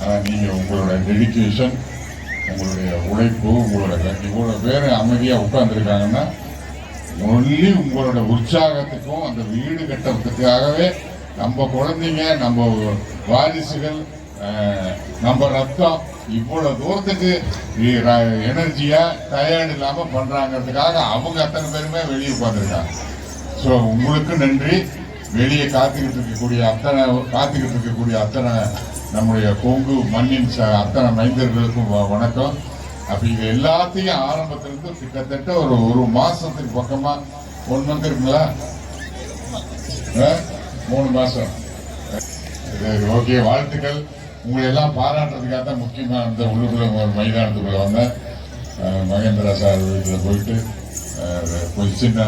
ஆனால் நீங்கள் உங்களோட டெடிக்கேஷன் உங்களுடைய உழைப்பு உங்களோட இவ்வளோ பேர் அமைதியாக உட்காந்துருக்காங்கன்னா ஒன்லி உங்களோட உற்சாகத்துக்கும் அந்த வீடு கட்டுறதுக்காகவே நம்ம குழந்தைங்க நம்ம வாரிசுகள் நம்ம ரத்தம் இவ்வளோ தூரத்துக்கு எனர்ஜியாக டயர்டு இல்லாமல் பண்ணுறாங்கிறதுக்காக அவங்க அத்தனை பேருமே வெளியே உட்காந்துருக்காங்க ஸோ உங்களுக்கு நன்றி. வெளியே காத்துக்கிட்டு இருக்கக்கூடிய அத்தனை காத்துக்கிட்டு இருக்கக்கூடிய அத்தனை நம்முடைய கொங்கு மண்ணின் அத்தனை மைந்தர்களுக்கும் வ- வணக்கம். அப்படி இது எல்லாத்தையும் ஆரம்பத்திலிருந்து கிட்டத்தட்ட ஒரு ஒரு மாசத்துக்கு பக்கமா ஒன் மந்த் இருக்குங்களா? ஆ? மூணு மாசம். ஓகே. வாழ்த்துக்கள். உங்களை எல்லாம் பாராட்டுறதுக்காக தான் முக்கியமாக அந்த உள்ளுக்குள்ள மைதானத்துக்குள்ள வந்தேன். மகேந்திரா சார் வீட்டில் போயிட்டு கொஞ்சம் சின்ன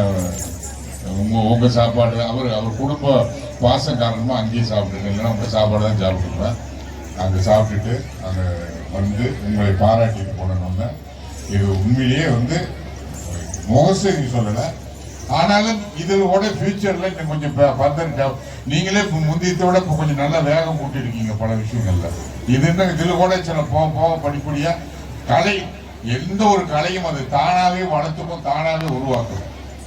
உங்கள் உங்க சாப்பாடு அவர் அவர் குடும்ப பாசம் காரணமாக அங்கேயே சாப்பிட்டுருக்கேன் இல்லைன்னா உங்கள் சாப்பாடு தான் சாப்பிட்டுருப்பேன் அங்கே சாப்பிட்டுட்டு அங்கே வந்து உங்களை பாராட்டிட்டு போனேன் இது உண்மையிலேயே வந்து முகசரி சொல்லலை. ஆனாலும் இதோட ஃபியூச்சரில் இன்னும் கொஞ்சம் ஃபர்தர் நீங்களே முந்தியத்தை முந்தியத்தோட இப்போ கொஞ்சம் நல்லா வேகம் கூட்டிருக்கீங்க பல விஷயங்களில். இது இன்னும் இதில் கூட சில போக போக படிப்படியாக கலை எந்த ஒரு கலையும் அது தானாகவே வளர்த்துக்கும் தானாகவே உருவாக்கும்.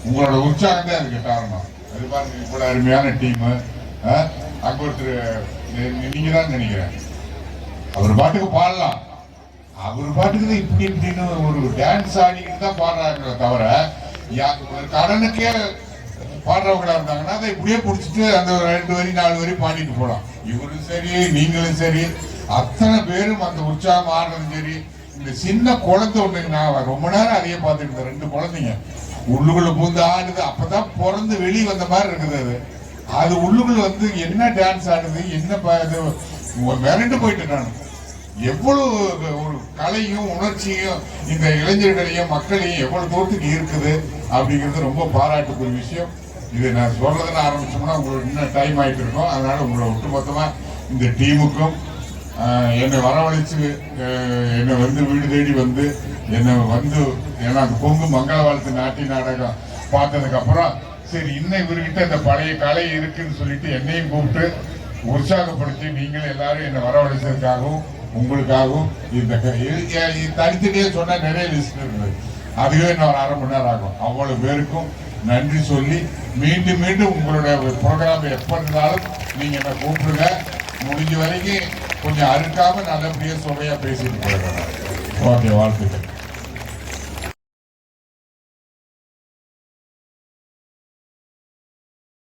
உங்களோட உற்சாகம் தான் அதுக்கு காரணம். அது பாருங்க இவ்வளோ அருமையான டீமு அங்கே ஒருத்தர் நீங்கள் தான் நினைக்கிறேன். அவர் பாட்டுக்கு பாடலாம். அவர் பாட்டுக்கு இப்படி இப்படின்னு ஒரு டான்ஸ் ஆடிக்கிட்டு தான் பாடுறாங்களே தவிர ஒரு கடனுக்கே பாடுறவங்களா இருந்தாங்கன்னா அதை இப்படியே பிடிச்சிட்டு அந்த ஒரு ரெண்டு வரி நாலு வரி பாடிட்டு போகலாம். இவரும் சரி நீங்களும் சரி அத்தனை பேரும் அந்த உற்சாகம் ஆடுறதும் சரி. இந்த சின்ன குழந்தை ஒண்ணு நான் ரொம்ப நேரம் அதையே பார்த்துட்டு இருந்தேன். ரெண்டு குழந்தைங்க. உள்ளுக்குள்ள பூந்து ஆடுது. அப்பதான் பிறந்து வெளியே வந்த மாதிரி இருக்குது அது. அது உள்ளுக்குள்ள வந்து என்ன டான்ஸ் ஆடுது என்ன ப- இது மிரண்டு போயிட்டு நான். எவ்வளவு ஒரு கலையும் உணர்ச்சியும் இந்த இளைஞர்களையும் மக்களையும் எவ்வளவு தூரத்துக்கு இருக்குது அப்படிங்கிறது ரொம்ப பாராட்டுக்குரிய விஷயம். இது நான் சொல்றதுன்னு ஆரம்பிச்சோம்னா உங்களுக்கு இன்னும் டைம் ஆகிட்டு இருக்கும். அதனால உங்களை ஒட்டுமொத்தமா இந்த டீமுக்கும் என்னை வரவழைச்சு என்னை வந்து வீடு தேடி வந்து என்னை வந்து ஏன்னா அந்த பொங்கு மங்கள வாழ்த்து நாட்டி நாடகம் பார்த்ததுக்கு அப்புறம் சரி இன்னும் இவர்கிட்ட இந்த பழைய கலை இருக்குன்னு சொல்லிட்டு என்னையும் கூப்பிட்டு உற்சாகப்படுத்தி நீங்கள் எல்லாரும் என்னை வரவழைச்சதுக்காகவும் உங்களுக்காகவும் இந்த க- இது- தனித்தனியே சொன்ன நிறைய லிஸ்ட் இருக்குது அதுவே இன்னொரு அரை மணி நேரம் ஆகும். அவ்வளவு பேருக்கும் நன்றி சொல்லி மீண்டும் மீண்டும் உங்களுடைய ப்ரோக்ராம் எப்போ இருந்தாலும் நீங்கள் என்ன கூப்பிடுங்க. முடிஞ்ச வரைக்கும் கொஞ்சம் அறுக்காமல் நல்லபடியாக சுவையாக பேசிட்டு போயிடுறேன் ஓகே வாழ்த்துக்கள்.